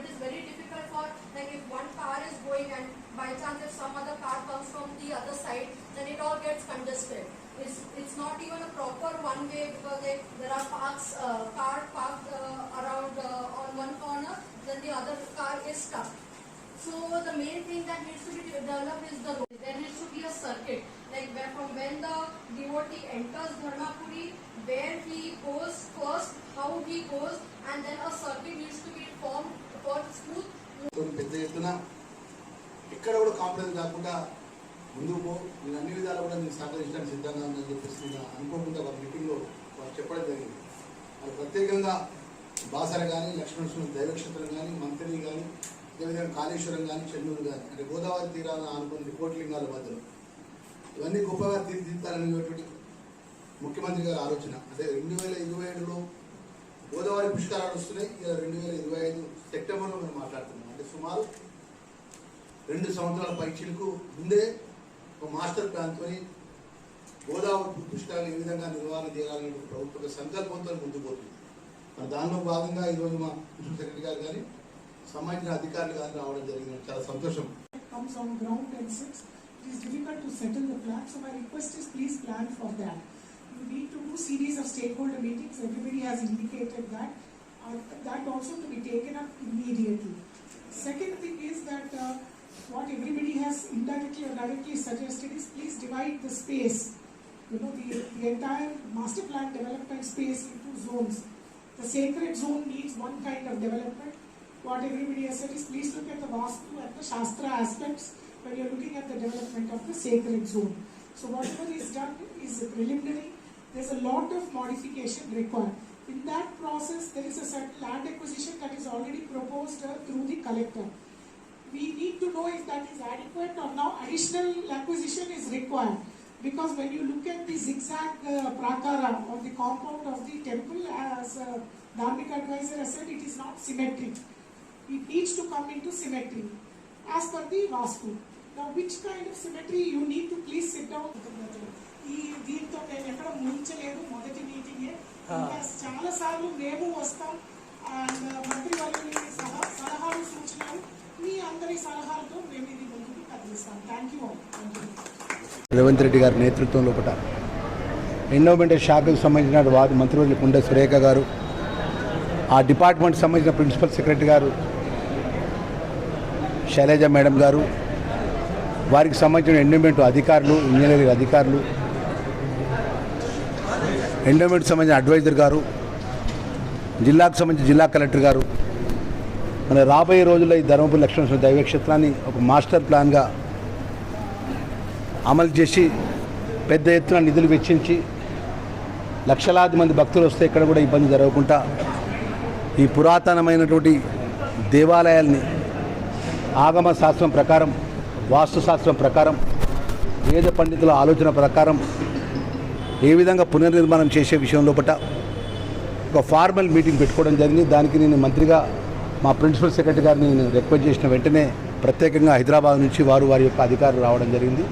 It is very difficult for, like if one car is going and by chance if some other car comes from the other side, then it all gets congested. It's, it's not even a proper one way because like, there are parks, uh, car parked uh, around uh, on one corner, then the other car is stuck. So the main thing that needs to be developed is the road. There needs to be a circuit, like where from when the devotee enters Dharmapuri, where he goes first, how he goes, and then a circuit needs to be formed for smooth కొన్ని పెద్ద ఎత్తున ఎక్కడ కూడా compromise కాకుండా ముందుకు పో నేను అన్ని విధాలు కూడా నేను సహకరించడానికి సిద్ధంగా ఉందని చెప్పేసి నేను అనుకోకుండా ఒక మీటింగ్లో వారు చెప్పడం జరిగింది అది ప్రత్యేకంగా బాసర కానీ లక్ష్మణ దైవక్షేత్రం కానీ మంత్రి కానీ అదేవిధంగా కాళేశ్వరం కానీ చెన్నూరు కానీ అంటే గోదావరి తీరాలను అనుకున్న రిపోర్ట్లింగాల మధ్యలో. ఇవన్నీ గొప్పగా తీర్చిదిద్దాలనేటువంటి ముఖ్యమంత్రి గారి ఆలోచన. అంటే రెండు వేల ఇరవై ఏడులో గోదావరి పుష్కరాలు వస్తున్నాయి. ఇలా రెండు వేల ఇరవై ఐదు సెప్టెంబర్లో మనం మాట్లాడుతున్నాం. అంటే సుమారు రెండు సంవత్సరాల పరీక్షలకు ముందే ఒక మాస్టర్ ప్లాన్తో గోదావరి పుష్కరాలు ఏ విధంగా నిర్వహణ చేయాలనే ప్రభుత్వ సంకల్పంతో ముందుకు పోతుంది. మరి దానిలో భాగంగా ఈరోజు మా సెక్రటరీ గారు కానీ సంబంధించిన అధికారులు కానీ రావడం జరిగింది చాలా సంతోషం comes on ground and sits, it is difficult to settle the plan. So my request is please plan for that. You need to do series of stakeholder meetings. Everybody has indicated that. Uh, that also to be taken up immediately. Second thing is that uh, what everybody has indirectly or directly suggested is please divide the space. You know, the, the entire master plan development space into zones. The sacred zone needs one kind of development. what everybody has said is please look at the Vastu and the Shastra aspects when you're looking at the development of the sacred zone. So whatever is done is preliminary. There's a lot of modification required. In that process, there is a certain land acquisition that is already proposed uh, through the collector. We need to know if that is adequate or now additional acquisition is required. Because when you look at the zigzag uh, prakara on the compound of the temple, as uh, Dharmic advisor has said, it is not symmetric. It needs to come into symmetry as per the Vastu. Now, which kind of symmetry you need to please sit down. ఈ దీంతో నేను ఎక్కడ ముంచలేదు మొదటి మీటింగే ఇంకా చాలా సార్లు మేము వస్తాం. అండ్ మంత్రి వారి సలహా సలహాలు సూచనలు. మీ అందరి సలహాలతో మేము ఇది ముందుకు కదిలిస్తాం. థ్యాంక్ యూ రేవంత్ రెడ్డి గారి నేతృత్వం లోపల ఎండోమెంట్ శాఖకు సంబంధించిన వారు మంత్రివర్యులు కుండ సురేఖ గారు ఆ డిపార్ట్మెంట్ సంబంధించిన ప్రిన్సిపల్ సెక్రటరీ గారు శైలజ మేడం గారు వారికి సంబంధించిన ఎండోమెంట్ అధికారులు ఇంజనీరింగ్ అధికారులు ఎండోమెంట్ సంబంధించిన అడ్వైజర్ గారు జిల్లాకు సంబంధించిన జిల్లా కలెక్టర్ గారు మన రాబోయే రోజుల్లో ఈ ధర్మపురి లక్ష్మణ దైవక్షేత్రాన్ని ఒక మాస్టర్ ప్లాన్గా అమలు చేసి పెద్ద ఎత్తున నిధులు వెచ్చించి లక్షలాది మంది భక్తులు వస్తే ఇక్కడ కూడా ఇబ్బంది జరగకుండా ఈ పురాతనమైనటువంటి దేవాలయాల్ని ఆగమ శాస్త్రం ప్రకారం వాస్తు శాస్త్రం ప్రకారం వేద పండితుల ఆలోచన ప్రకారం ఏ విధంగా పునర్నిర్మాణం చేసే విషయం లోపల ఒక ఫార్మల్ మీటింగ్ పెట్టుకోవడం జరిగింది. దానికి నేను మంత్రిగా మా ప్రిన్సిపల్ సెక్రటరీ గారిని నేను రిక్వెస్ట్ చేసిన వెంటనే ప్రత్యేకంగా హైదరాబాద్ నుంచి వారు వారి యొక్క అధికారులు రావడం జరిగింది.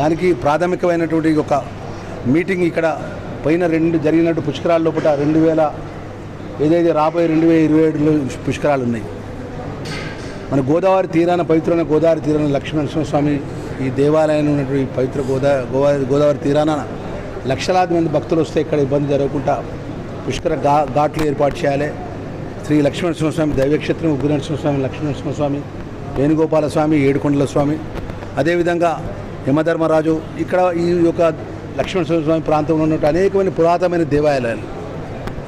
దానికి ప్రాథమికమైనటువంటి ఒక మీటింగ్ ఇక్కడ పైన రెండు జరిగినట్టు పుష్కరాల లోపల రెండు వేల ఏదైతే రాబోయే రెండు వేల ఇరవై ఏడులో పుష్కరాలు ఉన్నాయి. మన గోదావరి తీరాన పవిత్రమైన గోదావరి తీరాన లక్ష్మణ స్వామి ఈ దేవాలయంలో ఉన్నటువంటి పవిత్ర గోదా గోదావరి గోదావరి తీరాన లక్షలాది మంది భక్తులు వస్తే ఇక్కడ ఇబ్బంది జరగకుండా పుష్కర ఘా ఘాట్లు ఏర్పాటు చేయాలి. శ్రీ లక్ష్మణ స్వామి దైవక్షేత్రం ఉగ్ర నరసింహస్వామి లక్ష్మణ స్వామి వేణుగోపాల స్వామి ఏడుకొండల స్వామి. అదేవిధంగా యమధర్మరాజు ఇక్కడ ఈ యొక్క లక్ష్మణ స్వామి ప్రాంతంలో ఉన్నట్టు అనేకమైన పురాతనమైన దేవాలయాలు.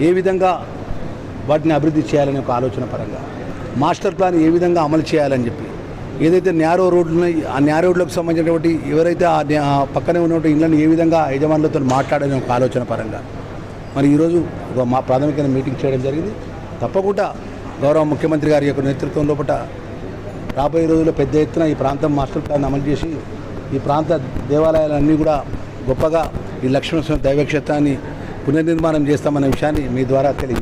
ఏ విధంగా వాటిని అభివృద్ధి చేయాలనే ఒక ఆలోచన పరంగా. మాస్టర్ ప్లాన్ ఏ విధంగా అమలు చేయాలని చెప్పి. ఏదైతే న్యారో రోడ్లు ఉన్నాయి ఆ న్యారో రోడ్లకు సంబంధించినటువంటి ఎవరైతే ఆ పక్కనే ఉన్నటువంటి ఇళ్ళని ఏ విధంగా యజమానులతో మాట్లాడని ఒక ఆలోచన పరంగా. మరి ఈరోజు ఒక మా ప్రాథమికమైన మీటింగ్ చేయడం జరిగింది. తప్పకుండా గౌరవ ముఖ్యమంత్రి గారి యొక్క నేతృత్వం లోపల రాబోయే రోజుల్లో పెద్ద ఎత్తున ఈ ప్రాంతం మాస్టర్ ప్లాన్ అమలు చేసి ఈ ప్రాంత దేవాలయాలన్నీ కూడా గొప్పగా ఈ లక్ష్మణస్వామి దైవక్షేత్రాన్ని పునర్నిర్మాణం చేస్తామనే విషయాన్ని మీ ద్వారా తెలియజేస్తాను